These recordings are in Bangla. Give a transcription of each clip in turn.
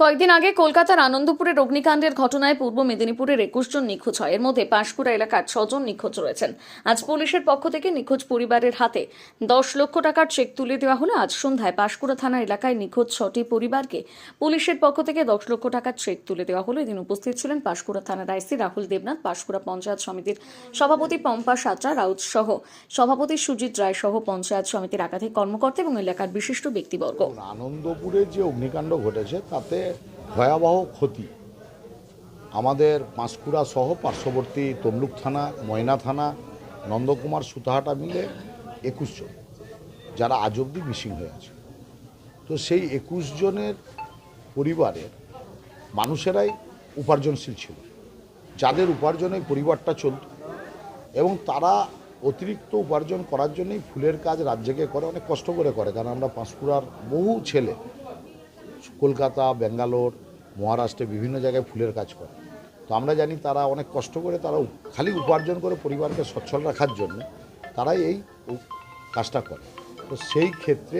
কয়েকদিন আগে কলকাতার আনন্দপুরের অগ্নিকাণ্ডের ঘটনায় পূর্ব মেদিনীপুরের একুশ জন নিখোঁজ হয়। এর মধ্যে পাঁশকুড়া এলাকার ছজন নিখোঁজ রয়েছেন। আজ পুলিশের পক্ষ থেকে নিখোঁজ পরিবারের হাতে দশ লক্ষ টাকার চেক তুলে দেওয়া হলো। আজ সন্ধ্যায় পাঁশকুড়া থানা এলাকায় নিখোঁজ ছটি পরিবারকে পুলিশের পক্ষ থেকে দশ লক্ষ টাকার চেক তুলে দেওয়া হলো। এদিন উপস্থিত ছিলেন পাঁশকুড়া থানার আইসি রাহুল দেবনাথ, পাঁশকুড়া পঞ্চায়েত সমিতির সভাপতি পম্পা সাঁতরা রাউত সহ সভাপতি সুজিত রায় সহ পঞ্চায়েত সমিতির একাধিক কর্মকর্তা এবং এলাকার বিশিষ্ট ব্যক্তিবর্গ। আনন্দপুরে যে অগ্নিকাণ্ড ঘটেছে, তাতে ভয়াবহ ক্ষতি। আমাদের পাঁশকুড়া সহ পার্শ্ববর্তী তমলুক থানা, ময়না থানা, নন্দকুমার সুতাহাটা মিলে একুশ জন, যারা আজ অব্দি মিসিং হয়ে আছে। তো সেই একুশ জনের পরিবারের মানুষেরাই উপার্জনশীল ছিল, যাদের উপার্জনে পরিবারটা চলত এবং তারা অতিরিক্ত উপার্জন করার জন্যই ফুলের কাজ রাজ্যকে করে, অনেক কষ্ট করে করে, কারণ আমরা পাঁশকুড়ার বহু ছেলে কলকাতা, ব্যাঙ্গালোর, মহারাষ্ট্রে বিভিন্ন জায়গায় ফুলের কাজ করে। তো আমরা জানি তারা অনেক কষ্ট করে তারা খালি উপার্জন করে পরিবারকে সচ্ছল রাখার জন্য তারাই এই কাজটা করে। তো সেই ক্ষেত্রে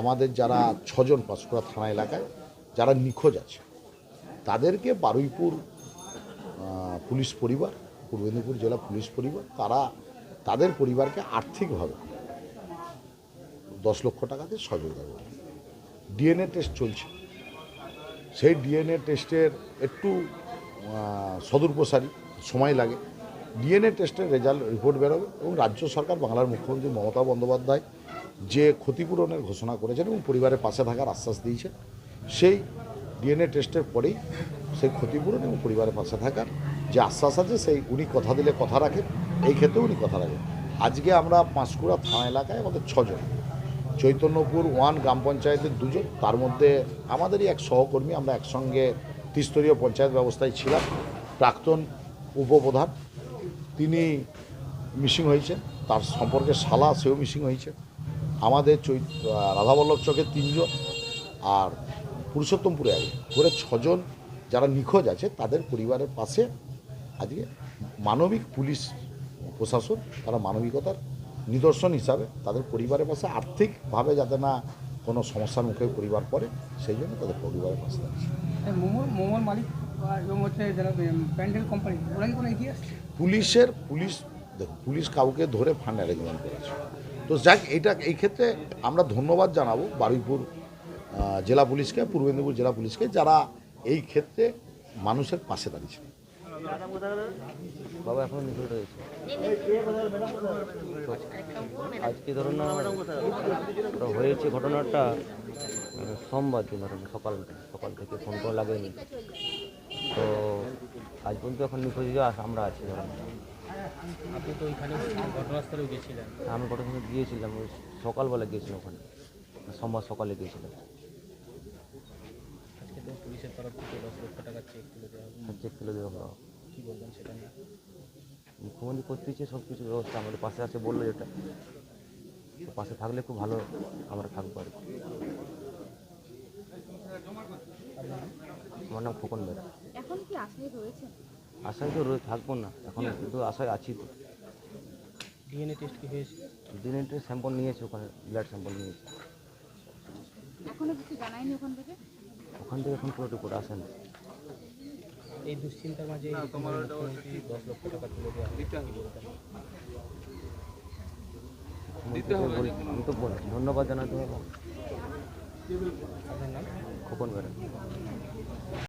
আমাদের যারা ছজন পাঁশকুড়া থানা এলাকায় যারা নিখোঁজ আছে, তাদেরকে বারুইপুর পুলিশ পরিবার পূর্ব মেদিনীপুর জেলা পুলিশ পরিবার, তারা তাদের পরিবারকে আর্থিকভাবে দশ লক্ষ টাকাতে সহযোগিতা করবে। ডিএনএ টেস্ট চলছে। সেই ডিএনএ টেস্টের একটু সদূরপ্রসারী সময় লাগে। ডিএনএ টেস্টের রেজাল্ট রিপোর্ট বেরোবে এবং রাজ্য সরকার, বাংলার মুখ্যমন্ত্রী মমতা বন্দ্যোপাধ্যায় যে ক্ষতিপূরণের ঘোষণা করেছেন এবং পরিবারের পাশে থাকার আশ্বাস দিয়েছে সেই ডিএনএ টেস্টের পরেই সেই ক্ষতিপূরণ এবং পরিবারের পাশে থাকার যে আশ্বাস আছে, সেই উনি কথা দিলে কথা রাখেন, এই ক্ষেত্রে উনি কথা রাখেন। আজকে আমরা পাঁশকুড়া থানা এলাকায় আমাদের ছজন। চৈতন্যপুর ওয়ান গ্রাম পঞ্চায়েতের দুজন। তার মধ্যে আমাদেরই এক সহকর্মী, আমরা একসঙ্গে ত্রিস্তরীয় পঞ্চায়েত ব্যবস্থায় ছিলাম। প্রাক্তন উপপ্রধান, তিনি মিসিং হয়েছেন। তার সম্পর্কে শালা, সেও মিসিং হয়েছে। আমাদের চৈ রাধাবল্লভ চকের তিনজন আর পুরুষোত্তমপুরে আগে করে ছজন যারা নিখোঁজ আছে, তাদের পরিবারের পাশে আজকে মানবিক পুলিশ প্রশাসন, তারা মানবিকতার নিদর্শন হিসাবে তাদের পরিবারের পাশে আর্থিকভাবে যাতে না কোনো সমস্যার মুখে পরিবার পড়ে সেই জন্য তাদের পরিবারের পাশে দাঁড়িয়েছে। মোমোর মালিক বা এবং হচ্ছে যারা প্যান্ডেল কোম্পানি ওরা কি কোনো এগিয়ে পুলিশের পুলিশ দেখুন পুলিশ কাউকে ধরে ফান্ড অ্যারেঞ্জমেন্ট করেছে। তো যাক এটা এই ক্ষেত্রে আমরা ধন্যবাদ জানাব বারুইপুর জেলা পুলিশকে পূর্ব মেদিনীপুর জেলা পুলিশকে যারা এই ক্ষেত্রে মানুষের পাশে দাঁড়িয়েছে। বাবা এখনও নিখোঁজ রয়েছে। আজকে ধরুন না ওটা হয়েছে ঘটনাটা সোমবার দিন ধরুন সকাল সকাল থেকে ফোন করে লাগেনি। তো আজ পর্যন্ত এখন নিখোঁজ হয়ে আমরা আছি ধরুন। আপনি তো ওইখানে ঘটনাস্থলেও গেছিলেন আমি ঘটনা গিয়েছিলাম ওই সকালবেলা গিয়েছিলাম ওখানে সোমবার সকালে গিয়েছিলাম। পুলিশের তরফ থেকে দশ লক্ষ টাকার চেক তুলে দেওয়া। চেক তুলে দেওয়া কি বলবেন সেটা নিয়ে? মুখ্যমন্ত্রী করতে দিচ্ছে সব কিছু ব্যবস্থা আমাদের পাশে আছে বলল যেটা তো পাশে থাকলে খুব ভালো আমরা থাকব আর। আমার নাম খোকন বেড়া এখন কি আশায় রয়েছে? আশায় তো রয়ে থাকব না এখন কিন্তু আশায় আছি তো। ডিএনএ টেস্ট কি হয়েছে? দিনের স্যাম্পল নিয়েছে ওখানে ব্লাড স্যাম্পল নিয়েছে। এখনও কিছু জানায়নি ওখান থেকে? ওখান থেকে এখন পুরো রিপোর্ট আসে না এই দুশ্চিন্তার মাঝে তোমার দশ লক্ষ টাকা তুলে দেওয়া দিতে হবে। দিতে হবে। আমি তো বলছি ধন্যবাদ জানাতে হবে আপনার নাম? খোকন বেড়া